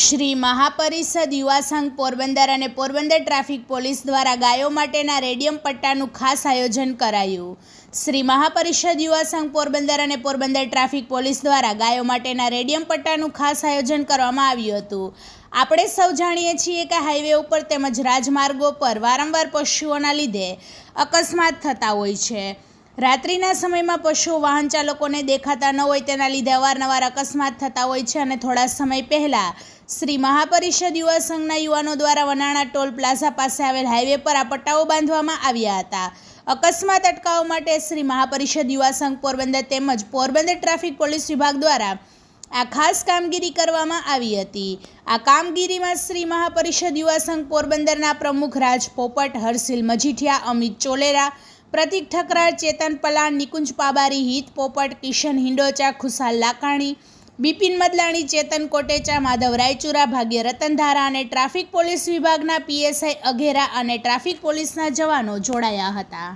શ્રી મહાપરિષદ યુવા સંઘ પોરબંદર અને પોરબંદર ટ્રાફિક પોલીસ દ્વારા ગાયો માટેના રેડિયમ પટ્ટાનું ખાસ આયોજન કરાયું. શ્રી મહાપરિષદ યુવા સંઘ પોરબંદર અને પોરબંદર ટ્રાફિક પોલીસ દ્વારા ગાયો માટેના રેડિયમ પટ્ટાનું ખાસ આયોજન કરવામાં આવ્યું હતું. આપણે સૌ જાણીએ છીએ કે હાઈવે ઉપર તેમજ રાજમાર્ગો પર વારંવાર પશુઓના લીધે અકસ્માત થતા હોય છે. રાત્રિના સમયમાં પશુઓ વાહન ચાલકોને દેખાતા ન હોય તેના લીધે અવારનવાર અકસ્માત થતા હોય છે અને થોડા સમય પહેલાં શ્રી મહાપરિષદ યુવા સંઘના યુવાનો દ્વારા વનાણા ટોલ પ્લાઝા પાસે આવેલ હાઈવે પર આ પટ્ટાઓ બાંધવામાં આવ્યા હતા. અકસ્માત અટકાવવા માટે શ્રી મહાપરિષદ યુવા સંઘ પોરબંદર તેમજ પોરબંદર ટ્રાફિક પોલીસ વિભાગ દ્વારા આ ખાસ કામગીરી કરવામાં આવી હતી. આ કામગીરીમાં શ્રી મહાપરિષદ યુવા સંઘ પોરબંદરના પ્રમુખ રાજ પોપટ હર્ષિલ મજીઠિયા, અમિત ચોલેરા પ્રતિક ઠકરા ચેતન પલાણ નિકુંજ પાબારી, હિત પોપટ, કિશન હિંડોચા, ખુશાલ લાકાણી, બિપિન મદલાણી, ચેતન કોટેચા, માધવ રાયચુરા ભાગ્ય રતનધારા અને ટ્રાફિક પોલીસ વિભાગના પીએસઆઈ અઘેરા અને ટ્રાફિક પોલીસના જવાનો જોડાયા હતા.